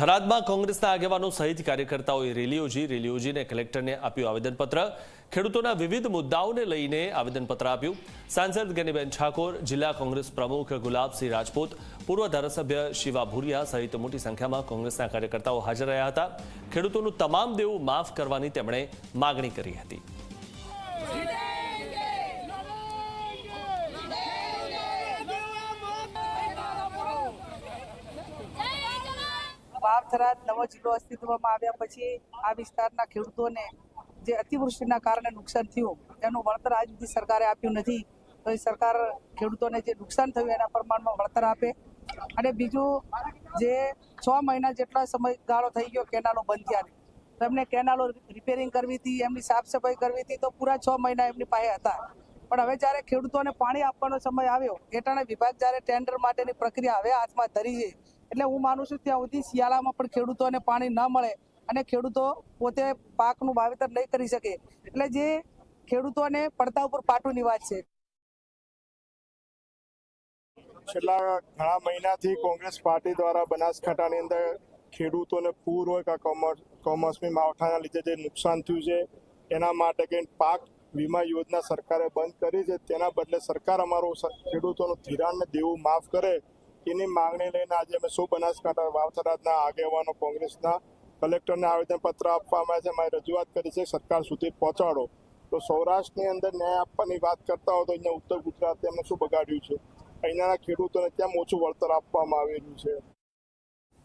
થરાદમાં કોંગ્રેસના આગેવાનો સહિત કાર્યકર્તાઓએ રેલી યોજી રેલી યોજીને કલેક્ટરને આપ્યું આવેદનપત્ર. ખેડૂતોના વિવિધ મુદ્દાઓને લઈને આવેદનપત્ર આપ્યું. સાંસદ ગનીબેન ઠાકોર, જિલ્લા કોંગ્રેસ પ્રમુખ ગુલાબસિંહ રાજપૂત, પૂર્વ ધારાસભ્ય શિવા ભુરિયા સહિત મોટી સંખ્યામાં કોંગ્રેસના કાર્યકર્તાઓ હાજર રહ્યા હતા. ખેડૂતોનું તમામ દેવું માફ કરવાની તેમણે માગણી કરી હતી. વાવથરા નવો જિલ્લો અસ્તિત્વમાં આવ્યા પછી આ વિસ્તારના ખેડૂતોને જે અતિવૃષ્ટિના કારણે નુકસાન થયું, એનું વળતર આજ સુધી સરકારે આપ્યું નથી. તો એ સરકાર ખેડૂતોને જે નુકસાન થયું એના પ્રમાણમાં વળતર આપે. અને બીજું, જે છ મહિના જેટલા સમયગાળો થઈ ગયો કેનાલો બંધ ત્યારે તો એમને કેનાલો રિપેરિંગ કરવી હતી, એમની સાફ સફાઈ કરવી હતી, તો પૂરા છ મહિના એમની પાસે હતા. પણ હવે જ્યારે ખેડૂતોને પાણી આપવાનો સમય આવ્યો એટાણે વિભાગ જ્યારે ટેન્ડર માટેની પ્રક્રિયા હવે હાથમાં ધરી છે એટલે હું માનું છું ત્યાં સુધી શિયાળામાં પણ ખેડૂતોને પાણી ન મળે અને ખેડૂતો પોતે પાકનું વાવેતર નહીં કરી શકે. એટલે જે ખેડૂતોને પડતા ઉપર પાટુની વાત છે. છેલ્લા ઘણા મહિનાથી કોંગ્રેસ પાર્ટી દ્વારા બનાસકાંઠાની અંદર ખેડૂતોને પૂર હોય કે કમર કમોસમી માવઠાના લીધે જે નુકસાન થયું છે, એના માટે કે પાક વીમા યોજના સરકારે બંધ કરી છે? તેના બદલે સરકાર અમારું ખેડૂતોનું ધિરાણને દેવું માફ કરે? એની માંગણી લઈને આજે અમે શું બનાસકાંઠા વાવથરાજના આગેવાનો કોંગ્રેસના કલેક્ટરને આવેદનપત્ર આપવામાં આવે છે. અમારી રજૂઆત કરી છે, સરકાર સુધી પહોંચાડો. તો સૌરાષ્ટ્રની અંદર ન્યાય આપવાની વાત કરતા હો તો અહીંયા ઉત્તર ગુજરાત એમને શું બગાડ્યું છે? અહીંના ખેડૂતોને કેમ ઓછું વળતર આપવામાં આવેલું છે?